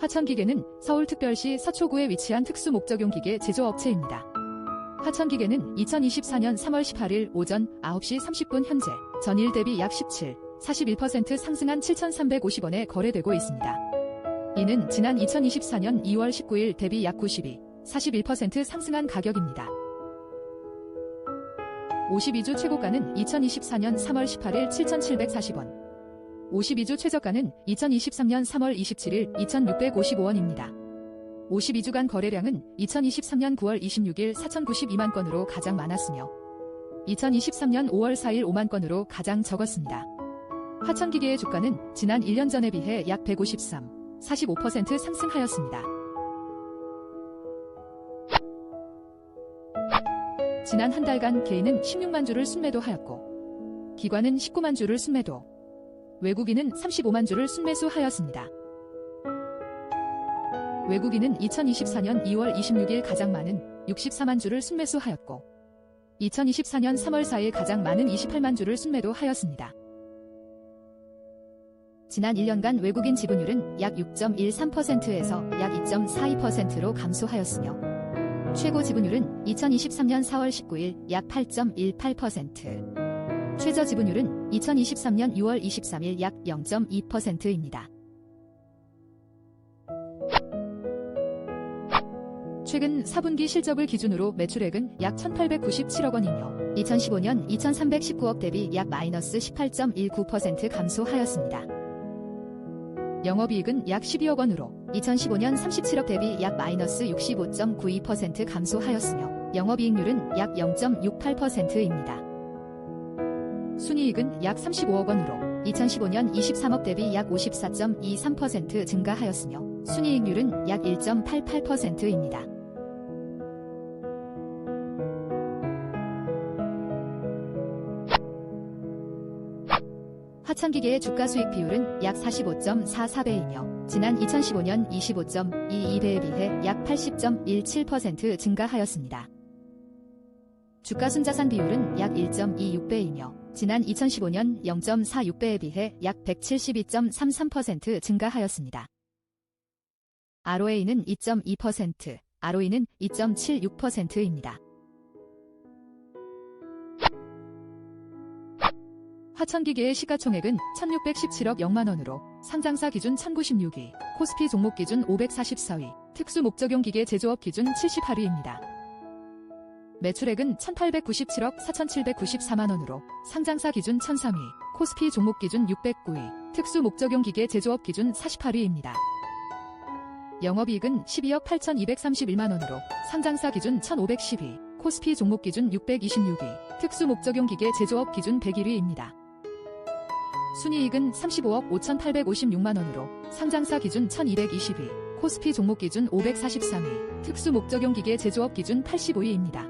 하천기계는 서울특별시 서초구에 위치한 특수목적용 기계 제조업체입니다. 하천기계는 2024년 3월 18일 오전 9시 30분 현재 전일 대비 약 17, 41% 상승한 7,350원에 거래되고 있습니다. 이는 지난 2024년 2월 19일 대비 약 92, 41% 상승한 가격입니다. 52주 최고가는 2024년 3월 18일 7,740원, 52주 최저가는 2023년 3월 27일 2,655원입니다. 52주간 거래량은 2023년 9월 26일 4,092만 건으로 가장 많았으며 2023년 5월 4일 5만 건으로 가장 적었습니다. 하천기계의 주가는 지난 1년 전에 비해 약 153, 45% 상승하였습니다. 지난 한 달간 개인은 16만 주를 순매도하였고 기관은 19만 주를 순매도, 외국인은 35만 주를 순매수하였습니다. 외국인은 2024년 2월 26일 가장 많은 64만 주를 순매수하였고 2024년 3월 4일 가장 많은 28만 주를 순매도 하였습니다. 지난 1년간 외국인 지분율은 약 6.13%에서 약 2.42%로 감소하였으며 최고 지분율은 2023년 4월 19일 약 8.18%, 최저 지분율은 2023년 6월 23일 약 0.2%입니다. 최근 4분기 실적을 기준으로 매출액은 약 1,897억 원이며 2015년 2,319억 대비 약 마이너스 18.19% 감소하였습니다. 영업이익은 약 12억 원으로 2015년 37억 대비 약 마이너스 65.92% 감소하였으며 영업이익률은 약 0.68%입니다. 순이익은 약 35억 원으로 2015년 23억 대비 약 54.23% 증가하였으며 순이익률은 약 1.88%입니다. 하천기계의 주가 수익 비율은 약 45.44배이며 지난 2015년 25.22배에 비해 약 80.17% 증가하였습니다. 주가 순자산 비율은 약 1.26배이며 지난 2015년 0.46배에 비해 약 172.33% 증가하였습니다. ROA는 2.2%, ROE는 2.76%입니다. 하천기계의 시가총액은 1617억 0만 원으로 상장사 기준 1096위, 코스피 종목 기준 544위, 특수 목적용 기계 제조업 기준 78위입니다. 매출액은 1897억 4794만원으로 상장사 기준 1003위, 코스피 종목 기준 609위, 특수 목적용 기계 제조업 기준 48위입니다. 영업이익은 12억 8231만원으로 상장사 기준 1512, 코스피 종목 기준 626위, 특수 목적용 기계 제조업 기준 101위입니다. 순이익은 35억 5,856만원으로 상장사 기준 1222, 코스피 종목 기준 543위, 특수 목적용 기계 제조업 기준 85위입니다.